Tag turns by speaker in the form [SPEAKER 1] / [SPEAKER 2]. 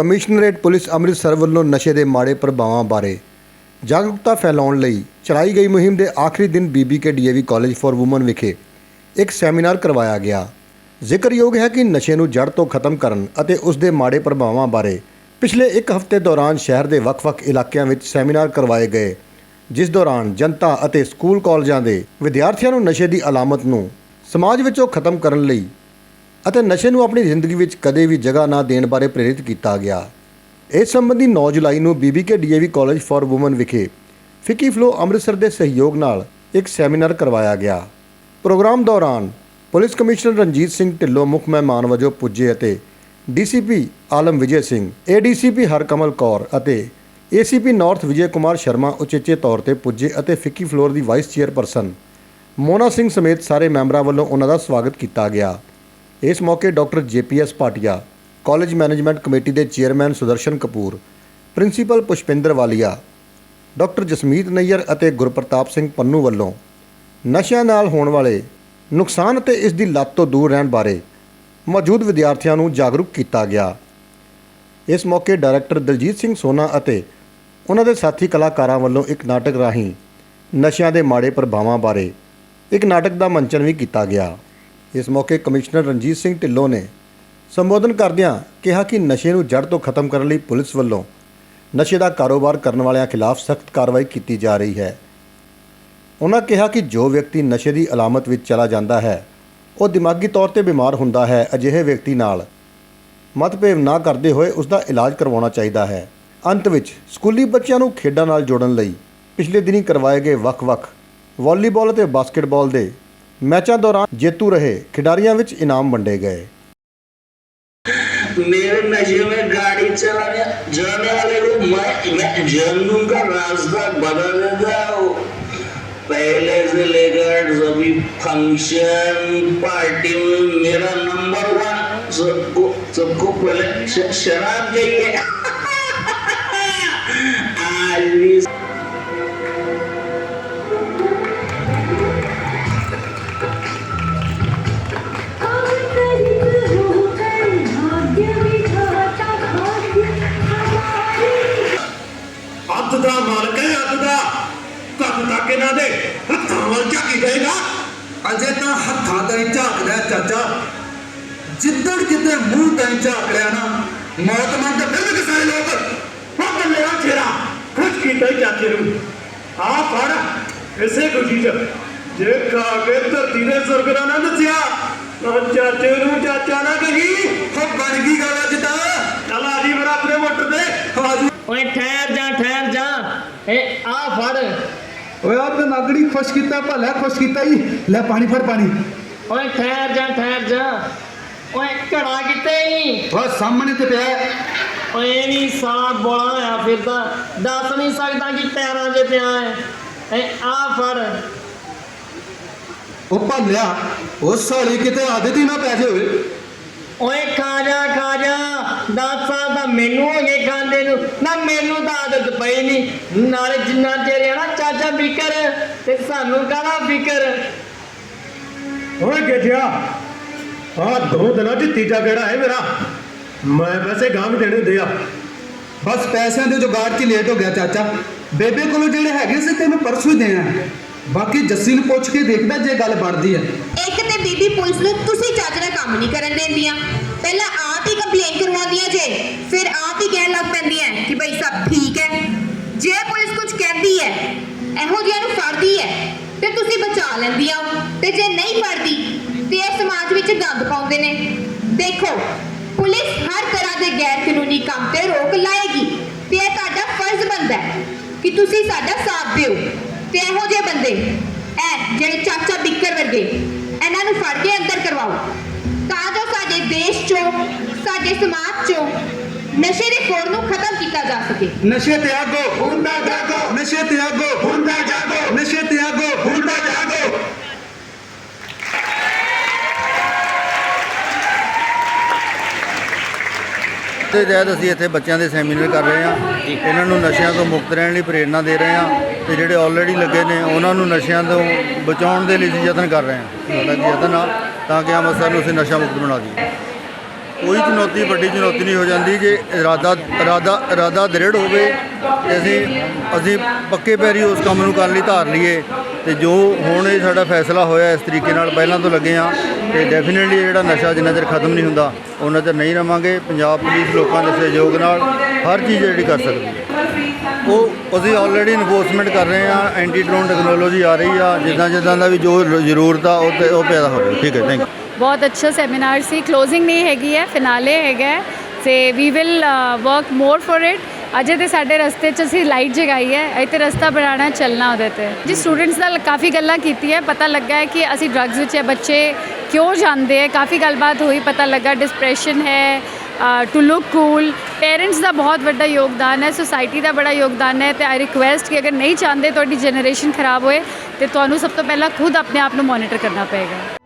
[SPEAKER 1] Commissionerate police Amritsar ਵੱਲੋਂ ਨਸ਼ੇ ਦੇ ਮਾੜੇ ਪ੍ਰਭਾਵਾਂ ਬਾਰੇ ਜਾਗਰੂਕਤਾ ਫੈਲਾਉਣ ਲਈ ਚਲਾਈ ਗਈ ਮੁਹਿੰਮ ਦੇ ਆਖਰੀ ਦਿਨ BBK DAV college for women ਵਿਖੇ ਇੱਕ ਸੈਮੀਨਾਰ ਕਰਵਾਇਆ ਗਿਆ। ਜ਼ਿਕਰਯੋਗ ਹੈ ਕਿ ਨਸ਼ੇ ਨੂੰ ਜੜ ਤੋਂ ਖਤਮ ਕਰਨ ਅਤੇ ਉਸ ਦੇ ਮਾੜੇ ਪ੍ਰਭਾਵਾਂ ਬਾਰੇ ਪਿਛਲੇ ਇੱਕ ਹਫ਼ਤੇ ਦੌਰਾਨ ਸ਼ਹਿਰ ਦੇ ਵੱਖ-ਵੱਖ ਇਲਾਕਿਆਂ ਵਿੱਚ ਸੈਮੀਨਾਰ ਕਰਵਾਏ ਗਏ, ਜਿਸ ਦੌਰਾਨ ਜਨਤਾ ਅਤੇ ਸਕੂਲ ਕਾਲਜਾਂ ਦੇ ਵਿਦਿਆਰਥੀਆਂ ਨੂੰ ਨਸ਼ੇ ਦੀ ਅਲਾਮਤ ਨੂੰ ਸਮਾਜ ਵਿੱਚੋਂ ਖਤਮ ਕਰਨ ਲਈ ਅਤੇ ਨਸ਼ੇ ਨੂੰ ਆਪਣੀ ਜ਼ਿੰਦਗੀ ਵਿੱਚ ਕਦੇ ਵੀ ਜਗ੍ਹਾ ਨਾ ਦੇਣ ਬਾਰੇ ਪ੍ਰੇਰਿਤ ਕੀਤਾ ਗਿਆ। ਇਸ ਸੰਬੰਧੀ 9 ਜੁਲਾਈ ਨੂੰ BBK DAV college for women ਵਿਖੇ ਫਿੱਕੀ ਫਲੋ ਅੰਮ੍ਰਿਤਸਰ ਦੇ ਸਹਿਯੋਗ ਨਾਲ ਇੱਕ ਸੈਮੀਨਾਰ ਕਰਵਾਇਆ ਗਿਆ। ਪ੍ਰੋਗਰਾਮ ਦੌਰਾਨ ਪੁਲਿਸ ਕਮਿਸ਼ਨਰ ਰਣਜੀਤ ਸਿੰਘ ਢਿੱਲੋਂ, ਮੁੱਖ ਮਹਿਮਾਨ ਵਜੋਂ ਪੁੱਜੇ ਅਤੇ ਡੀਸੀਪੀ ਆਲਮ ਵਿਜੇ ਸਿੰਘ, ਏਡੀਸੀਪੀ ਹਰਕਮਲ ਕੌਰ ਅਤੇ ਏਸੀਪੀ ਨਾਰਥ ਵਿਜੇ ਕੁਮਾਰ ਸ਼ਰਮਾ ਉਚੇਚੇ ਤੌਰ ਤੇ ਪੁੱਜੇ ਅਤੇ ਫਿੱਕੀ ਫਲੋਰ ਦੀ ਵਾਈਸ ਚੇਅਰਪਰਸਨ ਮੋਨਾ ਸਿੰਘ ਸਮੇਤ ਸਾਰੇ ਮੈਂਬਰਾਂ ਵੱਲੋਂ ਉਹਨਾਂ ਦਾ ਸਵਾਗਤ ਕੀਤਾ ਗਿਆ। ਇਸ ਮੌਕੇ doctor JPS Bhatia college management committee ਦੇ chairman Sudarshan Kapoor, principal Pushpinder Walia, doctor Jasmeet Nayyar ਅਤੇ ਗੁਰਪ੍ਰਤਾਪ ਸਿੰਘ ਪੰਨੂ ਵੱਲੋਂ ਨਸ਼ਿਆਂ ਨਾਲ ਹੋਣ ਵਾਲੇ ਨੁਕਸਾਨ ਅਤੇ ਇਸ ਦੀ ਲੱਤ ਤੋਂ ਦੂਰ ਰਹਿਣ ਬਾਰੇ ਮੌਜੂਦ ਵਿਦਿਆਰਥੀਆਂ ਨੂੰ ਜਾਗਰੂਕ ਕੀਤਾ ਗਿਆ। ਇਸ ਮੌਕੇ ਡਾਇਰੈਕਟਰ ਦਲਜੀਤ ਸਿੰਘ ਸੋਨਾ ਅਤੇ ਉਹਨਾਂ ਦੇ ਸਾਥੀ ਕਲਾਕਾਰਾਂ ਵੱਲੋਂ ਇੱਕ ਨਾਟਕ ਰਾਹੀਂ ਨਸ਼ਿਆਂ ਦੇ ਮਾੜੇ ਪ੍ਰਭਾਵਾਂ ਬਾਰੇ ਇੱਕ ਨਾਟਕ ਦਾ ਮੰਚਨ ਵੀ ਕੀਤਾ ਗਿਆ। ਇਸ ਮੌਕੇ ਕਮਿਸ਼ਨਰ ਰਣਜੀਤ ਸਿੰਘ ਢਿੱਲੋਂ ਨੇ ਸੰਬੋਧਨ ਕਰਦਿਆਂ ਕਿਹਾ ਕਿ ਨਸ਼ੇ ਨੂੰ ਜੜ ਤੋਂ ਖਤਮ ਕਰਨ ਲਈ ਪੁਲਿਸ ਵੱਲੋਂ ਨਸ਼ੇ ਦਾ ਕਾਰੋਬਾਰ ਕਰਨ ਵਾਲਿਆਂ ਖਿਲਾਫ ਸਖਤ ਕਾਰਵਾਈ ਕੀਤੀ ਜਾ ਰਹੀ ਹੈ। ਉਹਨਾਂ ਕਿਹਾ ਕਿ ਜੋ ਵਿਅਕਤੀ ਨਸ਼ੇ ਦੀ ਅਲਾਮਤ ਵਿੱਚ ਚਲਾ ਜਾਂਦਾ ਹੈ, ਉਹ ਦਿਮਾਗੀ ਤੌਰ ਤੇ ਬਿਮਾਰ ਹੁੰਦਾ ਹੈ, ਅਜਿਹੇ ਵਿਅਕਤੀ ਨਾਲ ਮਤਭੇਵ ਨਾ ਕਰਦੇ ਹੋਏ ਉਸ ਦਾ ਇਲਾਜ ਕਰਵਾਉਣਾ ਚਾਹੀਦਾ ਹੈ। ਅੰਤ ਵਿੱਚ ਸਕੂਲੀ ਬੱਚਿਆਂ ਨੂੰ ਖੇਡਾਂ ਨਾਲ ਜੋੜਨ ਲਈ ਪਿਛਲੇ ਦਿਨੀ ਕਰਵਾਏ ਗਏ ਵੱਖ-ਵੱਖ ਵਾਲੀਬਾਲ ਅਤੇ ਬਾਸਕਟਬਾਲ ਦੇ ਮੈਚਾਂ ਦੌਰਾਨ ਜੇਤੂ ਰਹੇ ਖਿਡਾਰੀਆਂ ਵਿੱਚ ਇਨਾਮ ਵੰਡੇ ਗਏ
[SPEAKER 2] मेरे नशे में गाड़ी चलाने जाने वाले को मैं मैं जान दूंगा रास्ता बदल देता हूँ पहले से लेकर सभी फंक्शन पार्टी में मेरा नंबर वन सबको सबको पहले श- शराब चाहिए आज भी
[SPEAKER 3] ਅੱਧ ਦਾ ਮਾਲਕ ਹੈ ਅੱਧ ਦਾ ਕੱਦ ਤੱਕ ਇਹਨਾਂ ਦੇ ਹੱਥਾਂ ਵੱਲ ਝਾਕੀ ਜਾਏਗਾ।
[SPEAKER 4] ਅਜੇ ਤਾਂ ਹੱਥਾਂ ਤਾਂ ਝਾਕਦਾ ਚਾਚਾ। ਜਿੱਦਣ ਕਿਤੇ ਮੂੰਹ ਤਾਂ ਝਾਕ ਲਿਆ ਨਾ ਮੌਤ ਮੰਗ ਸਾਰੇ ਲੋਕ
[SPEAKER 3] ਹੋ ਬੱਲਿਆ ਛੇਰਾ ਖੁਸ਼ ਕੀਤਾ ਚਾਚੇ ਨੂੰ, ਆ ਫੜ ਇਸੇ ਖੁਸ਼ੀ ਚ। ਜੇ ਖਾ ਕੇ ਧਰਤੀ ਦੇ ਸੁਰਗਰਾ ਨਾ ਨਸਿਆ ਤਾਂ ਚਾਚੇ ਨੂੰ ਚਾਚਾ ਨਾ ਕਹੀ
[SPEAKER 4] ਹੋ ਬਣ ਗਈ ਗੱਲ ਅੱਜ ਤਾਂ।
[SPEAKER 3] ਚੱਲ ਆ ਜੀ ਮੇਰਾ ਆਪਣੇ ਮੋਟਰ ਤੇ।
[SPEAKER 4] ਆਜੂ
[SPEAKER 5] ਓਏ ਠਹਿਰ। ਫੜ।
[SPEAKER 4] ਓਏ ਆ ਤੇ ਨਾਗੜੀ ਖੁਸ਼ ਕੀਤਾ ਭਲਾ ਖੁਸ਼ ਕੀਤਾ ਹੀ ਲੈ ਪਾਣੀ ਫੜ ਪਾਣੀ।
[SPEAKER 5] ਓਏ ਠਹਿਰ ਜਾ ਠਹਿਰ ਜਾ। ਓਏ ਘੜਾ ਕਿਤੇ ਹੀ
[SPEAKER 4] ਓ ਸਾਹਮਣੇ ਤੇ ਪਿਆ। ਹੈ।
[SPEAKER 5] ਓਏ ਵੀ ਸਾਲਾ ਬੋਲਾ ਹੋਇਆ ਫਿਰਦਾ। ਦੱਸ ਨਹੀਂ ਸਕਦਾ ਕਿ ਟਾਇਰਾਂ 'ਚ ਪਿਆ ਹੈ। ਇਹ ਆ ਫੜ।
[SPEAKER 4] ਉਹ ਭੱਲਿਆ ਉਹ ਸਾਲੀ ਕਿਤੇ ਆਦਤ ਹੀ ਨਾ ਪੈ ਜੇ ਓਏ
[SPEAKER 5] ਓਏ ਖਾ ਜਾ ਖਾ ਜਾ ਦਸ ਸਾਲ ਦਾ ਮੈਨੂੰ ਹੋ ਗਏ ਖਾਂਦੇ ਨੂੰ। ਨਾ ਮੈਨੂੰ ਤਾਂ ਆਦਤ ਪਈ ਨਹੀਂ ਨਾਲੇ ਜਿੰਨਾ ਚਿਰ ਹੈ ਨਾ ਚਾਚਾ ਫਿਕਰ ਤੇ ਸਾਨੂੰ ਕਾਹਦਾ ਫਿਕਰ?
[SPEAKER 3] ਓਏ ਗੇਠਿਆ ਆ ਦੋ ਦਿਨਾਂ ਚ ਤੀਜਾ ਗੇੜਾ ਹੈ ਮੇਰਾ। ਮੈਂ ਵੈਸੇ ਗਾਂ ਵੀ ਦੇਣੇ ਹੁੰਦੇ ਆ।
[SPEAKER 4] ਬਸ ਪੈਸਿਆਂ ਦੇ ਜੁਗਾੜ 'ਚ ਲੇਟ ਹੋ ਗਿਆ ਚਾਚਾ। ਬੇਬੇ ਕੋਲੋਂ ਜਿਹੜੇ ਹੈਗੇ ਸੀ ਤੈਨੂੰ ਪਰਸੋਂ ਹੀ ਦੇਣਾ ਬਾਕੀ ਜੱਸੀ ਨੂੰ ਪੁੱਛ ਕੇ ਦੇਖਦਾ ਜੇ ਗੱਲ ਬਣਦੀ ਹੈ।
[SPEAKER 6] ਇੱਕ ਤੇ ਬੀਬੀ ਪੁਲਿਸ ਨੂੰ ਤੁਸੀਂ ਚੱਜ ਨਾਲ ਕੰਮ ਨਹੀਂ ਕਰਨ ਦਿੰਦੀਆਂ। ਪਹਿਲਾਂ ਆਪ ਹੀ ਕੰਪਲੇਨ ਕਰਵਾਉਂਦੀਆਂ ਜੇ, ਫਿਰ ਆਪ ਹੀ ਕਹਿਣ ਲੱਗ ਪੈਂਦੀਆਂ ਕਿ ਭਈ ਸਭ ਠੀਕ ਹੈ। ਜੇ ਪੁਲਿਸ ਕੁਝ ਕਹਿੰਦੀ ਹੈ, ਇਹੋ ਜਿਹਿਆਂ ਨੂੰ ਫੜਦੀ ਹੈ, ਤੇ ਤੁਸੀਂ ਬਚਾ ਲੈਂਦੀਆਂ ਤੇ ਜੇ ਨਹੀਂ ਫੜਦੀ, ਤੇ ਇਹ ਸਮਾਜ ਵਿੱਚ ਗੰਦ ਪਾਉਂਦੇ ਨੇ। ਦੇਖੋ, ਪੁਲਿਸ ਹਰ ਤਰ੍ਹਾਂ ਦੇ ਗੈਰ ਕਾਨੂੰਨੀ ਕੰਮ ਤੇ ਰੋਕ ਲਾਏਗੀ। ਤੇ ਇਹ ਤੁਹਾਡਾ ਫਰਜ਼ ਬਣਦਾ ਹੈ ਕਿ ਤੁਸੀਂ ਸਾਡਾ ਸਾਥ ਦਿਓ। ਤੇ ਇਹੋ ਜਿਹੇ ਬੰਦੇ ਇਹ ਜਿਹੜੇ ਚਾਚਾ ਬਿੱਕਰ ਵਰਗੇ ਇਹਨਾਂ ਨੂੰ ਫੜ ਕੇ ਅੰਦਰ ਕਰਵਾਓ। ਤਾਂ ਜੋ ਸਾਡੇ ਦੇਸ਼ 'ਚੋਂ ਸਾਡੇ ਸਮਾਜ 'ਚੋਂ ਨਸ਼ੇ ਦੇ ਖੋਰ ਨੂੰ ਖਤਮ ਕੀਤਾ ਜਾ ਸਕੇ।
[SPEAKER 4] ਨਸ਼ੇ ਤੇ ਆਗੋ। ਹੁੰਦਾ ਜਾਗੋ। ਨਸ਼ੇ ਤੇ ਆਗੋ। ਹੁੰਦਾ ਜਾਗੋ ਨਸ਼ੇ ਤੇ ਆਗੋ ਹੁੰਦਾ ਜਾਗੋ
[SPEAKER 7] ਤੇ ਤਹਿਤ ਅਸੀਂ ਇੱਥੇ ਬੱਚਿਆਂ ਦੇ ਸੈਮੀਨਾਰ ਕਰ ਰਹੇ ਹਾਂ। ਇਹਨਾਂ ਨੂੰ ਨਸ਼ਿਆਂ ਤੋਂ ਮੁਕਤ ਰਹਿਣ ਲਈ ਪ੍ਰੇਰਣਾ ਦੇ ਰਹੇ ਹਾਂ ਤੇ ਜਿਹੜੇ ਆਲਰੇਡੀ ਲੱਗੇ ਨੇ, ਉਹਨਾਂ ਨੂੰ ਨਸ਼ਿਆਂ ਤੋਂ ਬਚਾਉਣ ਦੇ ਲਈ ਅਸੀਂ ਯਤਨ ਕਰ ਰਹੇ ਹਾਂ। ਸਾਡਾ ਯਤਨ ਆ, ਤਾਂ ਕਿ ਅੰਮ੍ਰਿਤਸਰ ਨੂੰ ਅਸੀਂ ਨਸ਼ਾ ਮੁਕਤ ਬਣਾ ਦਈਏ ਕੋਈ ਚੁਣੌਤੀ, ਵੱਡੀ ਚੁਣੌਤੀ ਨਹੀਂ ਹੋ ਜਾਂਦੀ ਜੇ ਇਰਾਦਾ ਇਰਾਦਾ ਇਰਾਦਾ ਦ੍ਰਿੜ ਹੋਵੇ ਤੇ ਅਸੀਂ ਅਸੀਂ ਪੱਕੇ ਪੈਰੀ ਉਸ ਕੰਮ ਨੂੰ ਕਰਨ ਲਈ ਧਾਰ ਲਈਏ। ਤੇ ਜੋ ਹੁਣ ਇਹ ਸਾਡਾ ਫੈਸਲਾ ਹੋਇਆ ਇਸ ਤਰੀਕੇ ਨਾਲ, ਪਹਿਲਾਂ ਤੋਂ ਲੱਗੇ ਆ ਤੇ ਡੈਫੀਨਿਟਲੀ ਜਿਹੜਾ ਨਸ਼ਾ ਜਿੰਨਾ ਚਿਰ ਖਤਮ ਨਹੀਂ ਹੁੰਦਾ, ਉਹਨਾਂ ਚਿਰ ਨਹੀਂ ਰਵਾਂਗੇ। ਪੰਜਾਬ ਪੁਲਿਸ ਲੋਕਾਂ ਦੇ ਸਹਿਯੋਗ ਨਾਲ ਹਰ ਚੀਜ਼ ਜਿਹੜੀ ਕਰ ਸਕਦੀ ਹੈ। ਉਹ, ਅਸੀਂ ਆਲਰੇਡੀ ਇਨਫੋਰਸਮੈਂਟ ਕਰ ਰਹੇ ਆ ਐਂਟੀ ਡਰੋਨ ਟੈਕਨੋਲੋਜੀ ਆ ਰਹੀ ਆ, ਜਿੱਦਾਂ ਜਿੱਦਾਂ ਦਾ ਵੀ ਜੋ ਜ਼ਰੂਰਤ ਆ, ਉਹ ਤੇ ਉਹ ਪੈਦਾ ਹੋਵੇ ਠੀਕ ਹੈ ਥੈਂਕ ਯੂ
[SPEAKER 8] ਬਹੁਤ ਅੱਛਾ ਸੈਮੀਨਾਰ ਸੀ ਕਲੋਜ਼ਿੰਗ ਨਹੀਂ ਹੈਗੀ ਹੈ ਫਿਨਾਲੇ ਹੈਗਾ ਹੈ। ਤੇ we will work more for it ਅਜੇ ਤੇ ਸਾਡੇ ਰਸਤੇ 'ਚ ਅਸੀਂ ਲਾਈਟ ਜਗਾਈ ਹੈ ਇੱਥੇ ਰਸਤਾ ਬਣਾਉਣਾ ਚੱਲਣਾ ਉਹਦੇ ਤੇ। ਜੀ ਸਟੂਡੈਂਟਸ ਨਾਲ ਕਾਫੀ ਗੱਲਾਂ ਕੀਤੀ ਹੈ ਪਤਾ ਲੱਗਾ ਹੈ ਕਿ ਅਸੀਂ ਡਰੱਗਸ ਵਿੱਚ ਹੈ, ਬੱਚੇ ਕਿਉਂ ਜਾਂਦੇ ਹੈ, ਕਾਫੀ ਗੱਲਬਾਤ ਹੋਈ, ਪਤਾ ਲੱਗਾ ਡਿਸਪ੍ਰੈਸ਼ਨ ਹੈ ਟੂ ਲੁੱਕ ਕੂਲ ਪੇਰੈਂਟਸ ਦਾ ਬਹੁਤ ਵੱਡਾ ਯੋਗਦਾਨ ਹੈ ਸੋਸਾਇਟੀ ਦਾ ਬੜਾ ਯੋਗਦਾਨ ਹੈ ਤੇ ਆਈ ਰਿਕੁਐਸਟ ਕਿ ਅਗਰ ਨਹੀਂ ਚਾਹੁੰਦੇ ਤੁਹਾਡੀ ਜਨਰੇਸ਼ਨ ਖਰਾਬ ਹੋਏ, ਤੇ ਤੁਹਾਨੂੰ ਸਭ ਤੋਂ ਪਹਿਲਾਂ ਖੁਦ ਆਪਣੇ ਆਪ ਨੂੰ ਮੋਨੀਟਰ ਕਰਨਾ ਪਏਗਾ।